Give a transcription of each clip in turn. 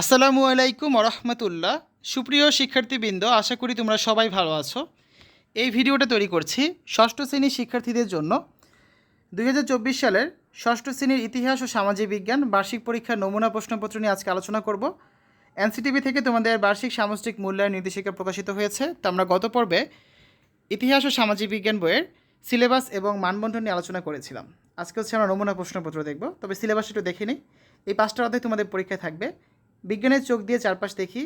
আসসালামু আলাইকুম রহমতুল্লাহ সুপ্রিয় শিক্ষার্থীবৃন্দ, আশা করি তোমরা সবাই ভালো আছো। এই ভিডিওটা তৈরি করছি ষষ্ঠ শ্রেণির শিক্ষার্থীদের জন্য। দু হাজার চব্বিশ সালের ষষ্ঠ শ্রেণির ইতিহাস ও সামাজিক বিজ্ঞান বার্ষিক পরীক্ষার নমুনা প্রশ্নপত্র নিয়ে আজকে আলোচনা করব। এনসিটিভি থেকে তোমাদের বার্ষিক সামষ্টিক মূল্যায়ন নির্দেশিকা প্রকাশিত হয়েছে। তো আমরা গত পর্বে ইতিহাস ও সামাজিক বিজ্ঞান বইয়ের সিলেবাস এবং মানবন্ধন নিয়ে আলোচনা করেছিলাম। আজকে হচ্ছে আমরা নমুনা প্রশ্নপত্র দেখব, তবে সিলেবাস একটু দেখে নিই। এই পাঁচটা অধ্যায় তোমাদের পরীক্ষায় থাকবে। বিজ্ঞানের চোখ দিয়ে চারপাশ দেখি,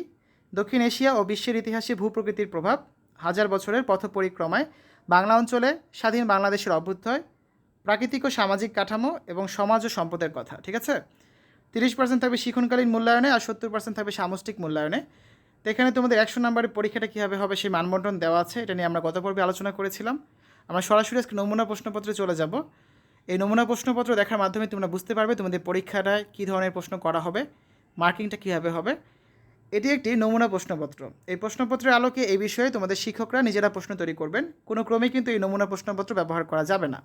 দক্ষিণ এশিয়া ও বিশ্বের ইতিহাসে ভূপ্রকৃতির প্রভাব, হাজার বছরের পথ পরিক্রমায় বাংলা অঞ্চলে স্বাধীন বাংলাদেশের অভ্যুদয় প্রাকৃতিক ও সামাজিক কাঠামো এবং সমাজ ও সম্পদের কথা, ঠিক আছে? তিরিশ পার্সেন্ট থাকবে শিক্ষণকালীন মূল্যায়নে আর সত্তর পার্সেন্ট থাকবে সামষ্টিক মূল্যায়নে। তো এখানে তোমাদের একশো নম্বরের পরীক্ষাটা কীভাবে হবে সেই মানবন্টন দেওয়া আছে, এটা নিয়ে আমরা গত পর্বে আলোচনা করেছিলাম। আমরা সরাসরি আজকে নমুনা প্রশ্নপত্রে চলে যাব। এই নমুনা প্রশ্নপত্র দেখার মাধ্যমে তোমরা বুঝতে পারবে তোমাদের পরীক্ষাটায় কী ধরনের প্রশ্ন করা হবে। মার্কিংটা কীভাবে হবে? এটি একটি নমুনা প্রশ্নপত্র। এই প্রশ্নপত্রের আলোকে এই বিষয়ে তোমাদের শিক্ষকরা নিজেরা প্রশ্ন তৈরি করবেন। কোনো ক্রমে কিন্তু এই নমুনা প্রশ্নপত্র ব্যবহার করা যাবে না।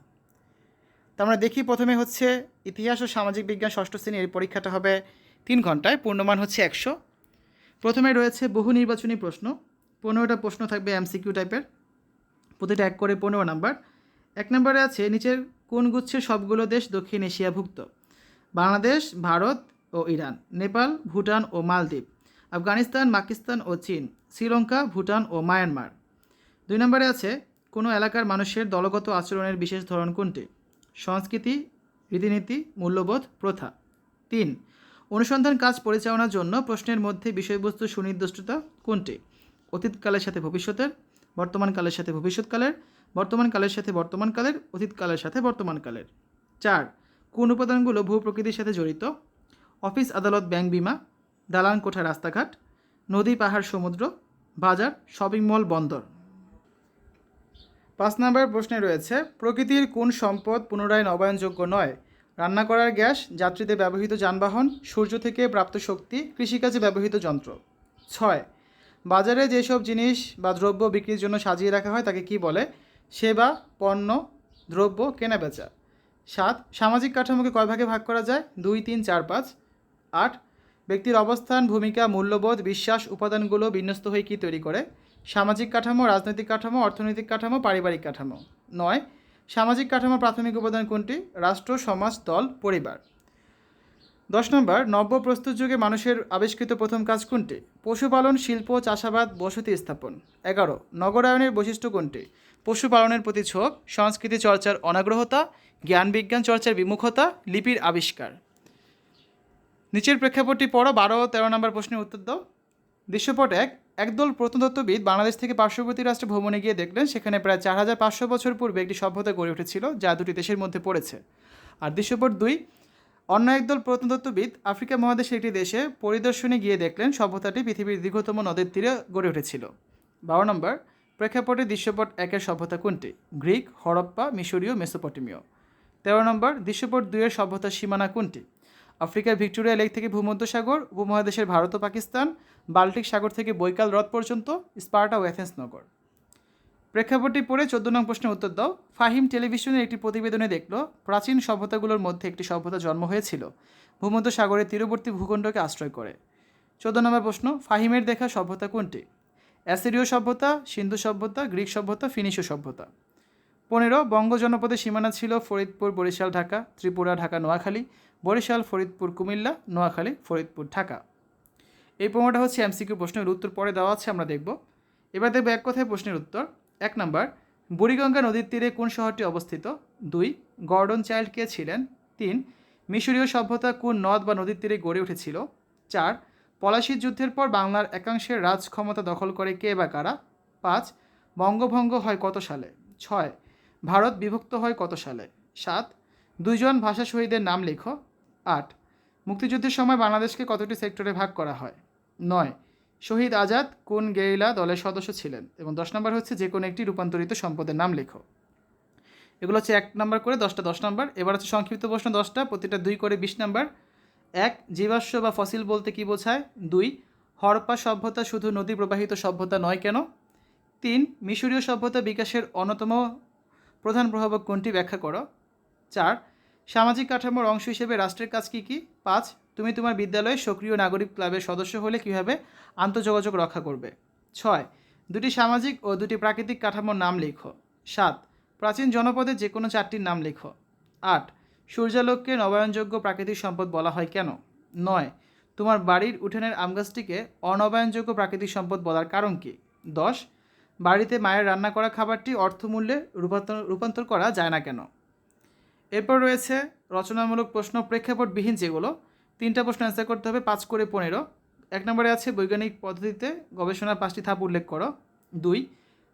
তো আমরা দেখি প্রথমে হচ্ছে ইতিহাস ও সামাজিক বিজ্ঞান ষষ্ঠ শ্রেণির পরীক্ষাটা হবে তিন ঘন্টায়, পূর্ণমান হচ্ছে একশো। প্রথমে রয়েছে বহু নির্বাচনী প্রশ্ন। পনেরোটা প্রশ্ন থাকবে এমসিকিউ টাইপের। প্রতিটা এক করে পনেরো নাম্বার। এক নম্বরে আছে, নিচের কোন গুচ্ছের সবগুলো দেশ দক্ষিণ এশিয়াভুক্ত? বাংলাদেশ, ভারত ও ইরান, নেপাল, ভুটান ও মালদ্বীপ, আফগানিস্তান, পাকিস্তান ও চীন, শ্রীলঙ্কা, ভুটান ও মায়ানমার। দুই নম্বরে আছে, কোনো এলাকার মানুষের দলগত আচরণের বিশেষ ধরন কোনটি? সংস্কৃতি, রীতিনীতি, মূল্যবোধ, প্রথা। তিন, অনুসন্ধান কাজ পরিচালনার জন্য প্রশ্নের মধ্যে বিষয়বস্তু সুনির্দিষ্টতা কোনটি? অতীতকালের সাথে ভবিষ্যতের, বর্তমানকালের সাথে ভবিষ্যৎকালের, বর্তমানকালের সাথে বর্তমানকালের, অতীতকালের সাথে বর্তমানকালের। চার, কোন উপাদানগুলো ভূ প্রকৃতির সাথে জড়িত? অফিস আদালত ব্যাংক বিমা দালান কোঠা রাস্তাঘাট, নদী পাহাড় সমুদ্র, বাজার, শপিং মল, বন্দর। পাঁচ নম্বর প্রশ্নে রয়েছে, প্রকৃতির কোন সম্পদ পুনরায় নবায়নযোগ্য নয়? রান্না করার গ্যাস যাত্রীদের ব্যবহৃত যানবাহন, সূর্য থেকে প্রাপ্ত শক্তি, কৃষিকাজে ব্যবহৃত যন্ত্র। ছয়, বাজারে যেসব জিনিস বা দ্রব্য বিক্রির জন্য সাজিয়ে রাখা হয়, তাকে কি বলে? সেবা, পণ্য, দ্রব্য, কেনাবেচা। সাত, সামাজিক কাঠামোকে কয় ভাগে ভাগ করা যায়? দুই, তিন, চার, পাঁচ। আট, ব্যক্তির অবস্থান, ভূমিকা, মূল্যবোধ, বিশ্বাস, উপাদানগুলো বিন্যস্ত হয়ে কী তৈরি করে? সামাজিক কাঠামো, রাজনৈতিক কাঠামো, অর্থনৈতিক কাঠামো, পারিবারিক কাঠামো। নয়, সামাজিক কাঠামোর প্রাথমিক উপাদান কোনটি? রাষ্ট্র, সমাজ, দল, পরিবার। দশ নম্বর, নব্য প্রস্তুত যুগে মানুষের আবিষ্কৃত প্রথম কাজ কোনটি? পশুপালন, শিল্প, চাষাবাদ, বসতি স্থাপন। এগারো, নগরায়নের বৈশিষ্ট্য কোনটি? পশুপালনের প্রতি ঝোঁক সংস্কৃতি চর্চার অনাগ্রহতা জ্ঞান বিজ্ঞান চর্চার বিমুখতা, লিপির আবিষ্কার। নিচের প্রেক্ষাপটটি পড়ো, বারো, তেরো নম্বর প্রশ্নের উত্তর দাও। দৃশ্যপট এক, একদল প্রত্নতত্ত্ববিদ বাংলাদেশ থেকে পার্শ্ববর্তী রাষ্ট্রে ভ্রমণে গিয়ে দেখলেন, সেখানে প্রায় চার হাজার পাঁচশো বছর পূর্বে একটি সভ্যতা গড়ে উঠেছিল, যা দুটি দেশের মধ্যে পড়েছে। আর দৃশ্যপট দুই, অন্য একদল প্রত্নতত্ত্ববিদ আফ্রিকা মহাদেশের একটি দেশে পরিদর্শনে গিয়ে দেখলেন, সভ্যতাটি পৃথিবীর দীর্ঘতম নদের তীরে গড়ে উঠেছিল। বারো নম্বর, প্রেক্ষাপটে দৃশ্যপট একের সভ্যতা কোনটি? গ্রিক, হরপ্পা, মিশরীয়, মেসোপটেমীয়। তেরো নম্বর, দৃশ্যপট দুইয়ের সভ্যতার সীমানা কোনটি? আফ্রিকার ভিক্টোরিয়া লেক থেকে ভূমধ্যসাগর, উপমহাদেশের ভারত ও পাকিস্তান, বাল্টিক সাগর থেকে বৈকাল হ্রদ পর্যন্ত, স্পার্টা ও অ্যাথেন্স নগর। প্রেক্ষাপটটি পড়ে চোদ্দ নং প্রশ্নের উত্তর দাও। ফাহিম টেলিভিশনের একটি প্রতিবেদনে দেখল, প্রাচীন সভ্যতাগুলোর মধ্যে একটি সভ্যতা জন্ম হয়েছিল ভূমধ্য সাগরের তীরবর্তী ভূখণ্ডকে আশ্রয় করে। চোদ্দ নম্বর প্রশ্ন, ফাহিমের দেখা সভ্যতা কোনটি? অ্যাসিরীয় সভ্যতা, সিন্ধু সভ্যতা, গ্রিক সভ্যতা, ফিনিশীয় সভ্যতা। পনেরো, বঙ্গ জনপদের সীমানা ছিল ফরিদপুর, বরিশাল, ঢাকা, ত্রিপুরা, ঢাকা, নোয়াখালী। বরিশাল, ফরিদপুর, কুমিল্লা, নোয়াখালী, ফরিদপুর, ঢাকা। এই পনেরোটা হচ্ছে এমসিকিউ প্রশ্নের উত্তর পরে দেওয়া আছে, আমরা দেখব। এবার দেখব এক কথায় প্রশ্নের উত্তর। এক নম্বর, বুড়িগঙ্গা নদীর তীরে কোন শহরটি অবস্থিত? দুই, গর্ডন চাইল্ড কে ছিলেন? তিন, মিশরীয় সভ্যতা কোন নদ বা নদীর তীরে গড়ে উঠেছিল? চার, পলাশির যুদ্ধের পর বাংলার একাংশের রাজ ক্ষমতা দখল করে কে বা কারা? পাঁচ, বঙ্গভঙ্গ হয় কত সালে? ছয়, ভারত বিভক্ত হয় কত সালে? সাত, দুইজন ভাষা শহীদের নাম লেখো। আট, মুক্তিযুদ্ধের সময় বাংলাদেশকে কতটি সেক্টরে ভাগ করা হয়? নয়, শহীদ আজাদ কোন গেরিলা দলের সদস্য ছিলেন? এবং দশ নম্বর হচ্ছে যে কোনো একটি রূপান্তরিত সম্পদের নাম লেখো। এগুলো হচ্ছে এক নম্বর করে দশটা দশ নম্বর, এবার হচ্ছে সংক্ষিপ্ত প্রশ্ন দশটা, প্রতিটা দুই করে বিশ নম্বর। এক, জীবাশ্ম বা ফসিল বলতে কী বোঝায়? দুই, হরপ্পা সভ্যতা শুধু নদী প্রবাহিত সভ্যতা নয় কেন? তিন, মিশরীয় সভ্যতা বিকাশের অন্যতম প্রধান প্রভাবক কোনটি ব্যাখ্যা করো? চার সামাজিক কাঠামোর অংশ হিসেবে রাষ্ট্রের কাজ কী কী? পাঁচ, তুমি তোমার বিদ্যালয়ে সক্রিয় নাগরিক ক্লাবের সদস্য হলে কীভাবে আন্তঃযোগাযোগ রক্ষা করবে? ছয়, দুটি সামাজিক ও দুটি প্রাকৃতিক কাঠামোর নাম লেখো। সাত, প্রাচীন জনপদের যে কোনো চারটির নাম লেখো। আট, সূর্যালোককে নবায়নযোগ্য প্রাকৃতিক সম্পদ বলা হয় কেন? নয়, তোমার বাড়ির উঠানের আম গাছটিকে অনবায়নযোগ্য প্রাকৃতিক সম্পদ বলার কারণ কি? দশ, বাড়িতে মায়ের রান্না করা খাবারটি অর্থমূল্যে রূপান্তর রূপান্তর করা যায় না কেন? এরপর রয়েছে রচনামূলক প্রশ্ন প্রেক্ষাপটবিহীন যেগুলো। তিনটা প্রশ্ন অ্যান্সার করতে হবে, পাঁচ করে পনেরো। এক নম্বরে আছে বৈজ্ঞানিক পদ্ধতিতে গবেষণার পাঁচটি ধাপ উল্লেখ করো। দুই,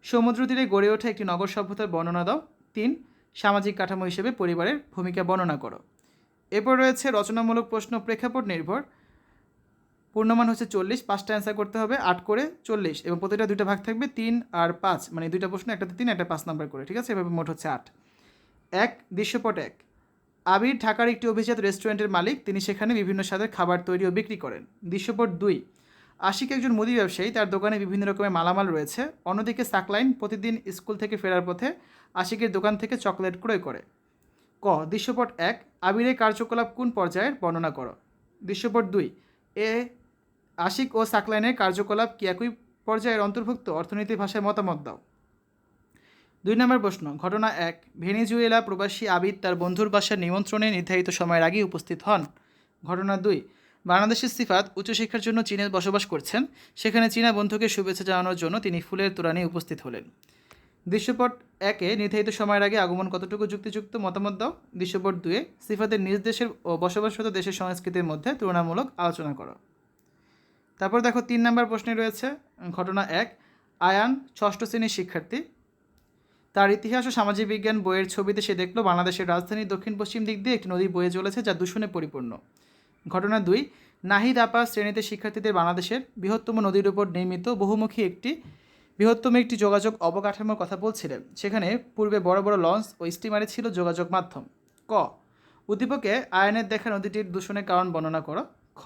সমুদ্র তীরে গড়ে ওঠা একটি নগর সভ্যতার বর্ণনা দাও। তিন, সামাজিক কাঠামো হিসেবে পরিবারের ভূমিকা বর্ণনা করো। এরপর রয়েছে রচনামূলক প্রশ্ন প্রেক্ষাপট নির্ভর। পূর্ণমান হচ্ছে চল্লিশ, পাঁচটা অ্যান্সার করতে হবে, আট করে চল্লিশ। এবং প্রতিটা দুইটা ভাগ থাকবে তিন আর পাঁচ। মানে দুইটা প্রশ্ন একটাতে তিন, একটা পাঁচ নাম্বার করে, ঠিক আছে? এভাবে মোট হচ্ছে আট। এক দৃশ্যপট এক। আবির ঢাকার একটি অভিজাত রেস্টুরেন্টের মালিক, তিনি সেখানে বিভিন্ন স্বাদের খাবার তৈরি ও বিক্রি করেন। দৃশ্যপট দুই, আশিক একজন মুদি ব্যবসায়ী, তার দোকানে বিভিন্ন রকমের মালামাল রয়েছে। অন্যদিকে সাকলাইন প্রতিদিন স্কুল থেকে ফেরার পথে আশিকের দোকান থেকে চকলেট ক্রয় করে। ক দৃশ্যপট এক, আবিরের কার্যকলাপ কোন পর্যায়ের বর্ণনা করো? দৃশ্যপট দুই, এ, আশিক ও সাকলাইনের কার্যকলাপ কি একই পর্যায়ের অন্তর্ভুক্ত? অর্থনীতি ভাষায় মতামত দাও। দুই নম্বর প্রশ্ন, ঘটনা এক, ভেনিজুয়েলা প্রবাসী আবিদ তার বন্ধুর বাসার নিমন্ত্রণে নির্ধারিত সময়ের আগেই উপস্থিত হন। ঘটনা দুই, বাংলাদেশের সিফাত উচ্চশিক্ষার জন্য চীনে বসবাস করছেন, সেখানে চীনা বন্ধুকে শুভেচ্ছা জানানোর জন্য তিনি ফুলের তোড়া নিয়ে উপস্থিত হলেন। দৃশ্যপট একে নির্ধারিত সময়ের আগে আগমন কতটুকু যুক্তিযুক্ত মতামত দাও? দৃশ্যপট দুয়ে সিফাতের নিজ দেশের ও বসবাসরত দেশের সংস্কৃতির মধ্যে তুলনামূলক আলোচনা করো। তারপর দেখো তিন নম্বর প্রশ্নে রয়েছে, ঘটনা এক, আয়ান, ষষ্ঠ শ্রেণির শিক্ষার্থী তার ইতিহাস ও সামাজিক বিজ্ঞান বইয়ের ছবিতে সে দেখল, বাংলাদেশের রাজধানীর দক্ষিণ পশ্চিম দিক দিয়ে একটি নদী বয়ে চলেছে যা দূষণে পরিপূর্ণ। ঘটনা দুই, নাহিদ আপা শ্রেণীতে শিক্ষার্থীদের বাংলাদেশের বৃহত্তম নদীর উপর নির্মিত বহুমুখী একটি, বৃহত্তম একটি যোগাযোগ অবকাঠামোর কথা বলছিলেন। সেখানে পূর্বে বড় বড় লঞ্চ ও স্টিমারে ছিল যোগাযোগ মাধ্যম। ক, উদ্দীপকে আয়নের দেখা নদীটির দূষণের কারণ বর্ণনা করো। খ,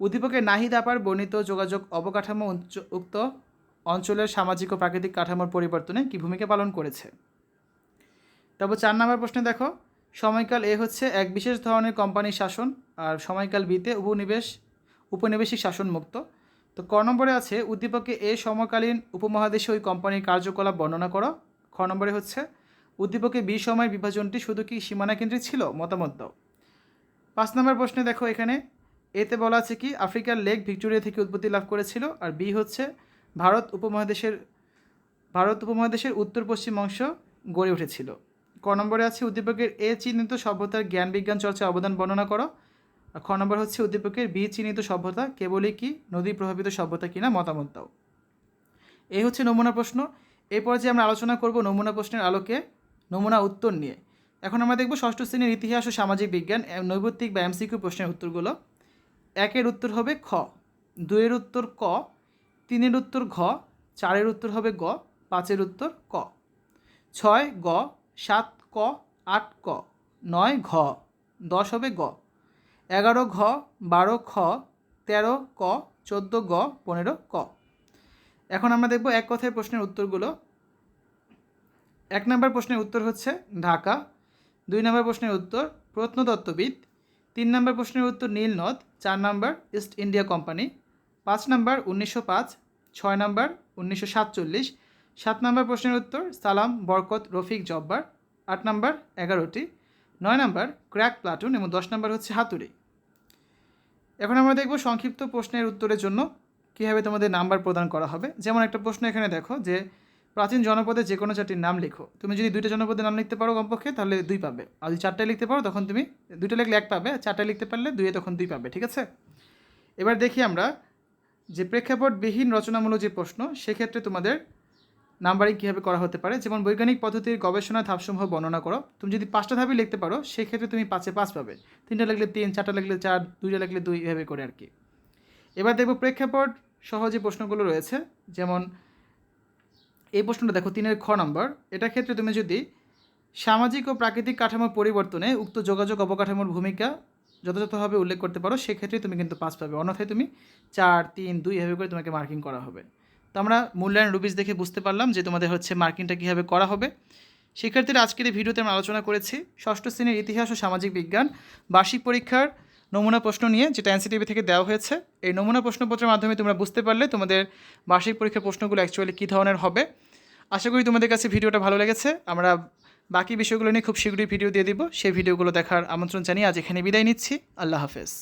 উদ্দীপকে নাহিদ আপার বর্ণিত যোগাযোগ অবকাঠামো উক্ত অঞ্চলের সামাজিক ও প্রাকৃতিক কাঠামোর পরিবর্তনে কী ভূমিকা পালন করেছে? তারপর চার নম্বর প্রশ্নে দেখো, সময়কাল এ হচ্ছে এক বিশেষ ধরনের কোম্পানির শাসন আর সময়কাল বিতে উপনিবেশ, উপনিবেশিক শাসন মুক্ত তো ক নম্বরে আছে উদ্দীপকে এ সমকালীন উপমহাদেশে ওই কোম্পানির কার্যকলাপ বর্ণনা করো। খ নম্বরে হচ্ছে, উদ্দীপকে বি সময় বিভাজনটি শুধু কি সীমানা কেন্দ্রিক ছিল? মতামত দাও। পাঁচ নম্বর প্রশ্নে দেখো এখানে এতে বলা আছে কি, আফ্রিকার লেক ভিক্টোরিয়া থেকে উৎপত্তি লাভ করেছিল আর বি হচ্ছে ভারত উপমহাদেশের ভারত উপমহাদেশের উত্তর পশ্চিম অংশ গড়ে উঠেছিল। ক নম্বরে আছে উদ্দীপকের এ চিহ্নিত সভ্যতার জ্ঞান বিজ্ঞান চর্চায় অবদান বর্ণনা করো। খ নম্বর হচ্ছে উদ্দীপকের বি চিহ্নিত সভ্যতা কেবলই কি নদী প্রভাবিত সভ্যতা কিনা মতামত দাও। এই হচ্ছে নমুনা প্রশ্ন। এই পর্যায়ে আমরা আলোচনা করব নমুনা প্রশ্নের আলোকে নমুনা উত্তর নিয়ে। এখন আমরা দেখব ষষ্ঠ শ্রেণির ইতিহাস ও সামাজিক বিজ্ঞান নৈবত্তিক বা এমসিকিউ প্রশ্নের উত্তরগুলো। একের উত্তর হবে খ। দুইয়ের উত্তর ক। তিনের উত্তর ঘ, চারের উত্তর হবে গ, পাঁচের উত্তর ক। ছয়, গ, সাত, ক, আট, ক। নয়, ঘ, দশ হবে গ। এগারো, ঘ, বারো, খ, তেরো, ক, চোদ্দ, গ, পনেরো, ক। এখন আমরা দেখব এক কথায় প্রশ্নের উত্তরগুলো। এক নম্বর প্রশ্নের উত্তর হচ্ছে ঢাকা। দুই নম্বর প্রশ্নের উত্তর প্রত্নতত্ত্ববিদ। তিন নম্বর প্রশ্নের উত্তর নীলনদ। চার নম্বর ইস্ট ইন্ডিয়া কোম্পানি। পাঁচ নম্বর উনিশশো পাঁচ, ছয় নম্বর উনিশশো সাতচল্লিশ, সাত নম্বর প্রশ্নের উত্তর সালাম বরকত রফিক জব্বার, আট নম্বর এগারোটি, নয় নম্বর ক্র্যাক প্লাটুন এবং দশ নম্বর হচ্ছে হাতুড়ি। এখন আমরা দেখব সংক্ষিপ্ত প্রশ্নের উত্তরের জন্য কীভাবে তোমাদের নাম্বার প্রদান করা হবে। যেমন একটা প্রশ্ন এখানে দেখো যে, প্রাচীন জনপদে যে কোনো চারটির নাম লেখো। তুমি যদি দুইটা জনপদের নাম লিখতে পারো কমপক্ষে, তাহলে দুই পাবে। আর যদি চারটায় লিখতে পারো, তখন তুমি দুইটা লিখলে এক পাবে। চারটায় লিখতে পারলে দুইয়ে তখন দুই পাবে, ঠিক আছে? এবার দেখি আমরা যে প্রেক্ষাপটবিহীন রচনামূলক যে প্রশ্ন, সেক্ষেত্রে তোমাদের নাম্বারিং কীভাবে করা হতে পারে? যেমন বৈজ্ঞানিক পদ্ধতির গবেষণা ধাপসমূহ বর্ণনা করো। তুমি যদি পাঁচটা ধাপই লিখতে পারো, সেক্ষেত্রে তুমি পাঁচে পাঁচ পাবে। তিনটা লাগলে তিন, চারটা লাগলে চার, দুইটা লাগলে দুই, এভাবে করে আর কি। এবার দেখব প্রেক্ষাপট সহ যে প্রশ্নগুলো রয়েছে, যেমন এই প্রশ্নটা দেখো, তিনের খ নম্বর। এটা ক্ষেত্রে তুমি যদি সামাজিক ও প্রাকৃতিক কাঠামো পরিবর্তনে উক্ত যোগাযোগ অবকাঠামোর ভূমিকা যথাযথভাবে উল্লেখ করতে পারো সেক্ষেত্রে তুমি কিন্তু পাস পাবে। অন্যথায় তুমি চার, তিন, দুই এভাবে করে তোমাকে মার্কিং করা হবে। তো আমরা মূল্যায়ন রুবিস দেখে বুঝতে পারলাম যে তোমাদের হচ্ছে মার্কিংটা কীভাবে করা হবে। শিক্ষার্থীরা আজকের এই ভিডিওতে আমরা আলোচনা করেছি ষষ্ঠ শ্রেণির ইতিহাস ও সামাজিক বিজ্ঞান। বার্ষিক পরীক্ষার নমুনা প্রশ্ন নিয়ে যেটা এনসিটিভি থেকে দেওয়া হয়েছে, এই নমুনা প্রশ্নপত্রের মাধ্যমে তোমরা বুঝতে পারলে তোমাদের বার্ষিক পরীক্ষার প্রশ্নগুলো অ্যাকচুয়ালি কী ধরনের হবে। আশা করি তোমাদের কাছে ভিডিওটা ভালো লেগেছে। আমরা বাকি বিষয়গুলো নিয়ে খুব শীঘ্রই ভিডিও দিয়ে দিব। সেই ভিডিওগুলো দেখার আমন্ত্রণ জানিয়ে আজ এখানে বিদায় নিচ্ছি। আল্লাহ হাফেজ।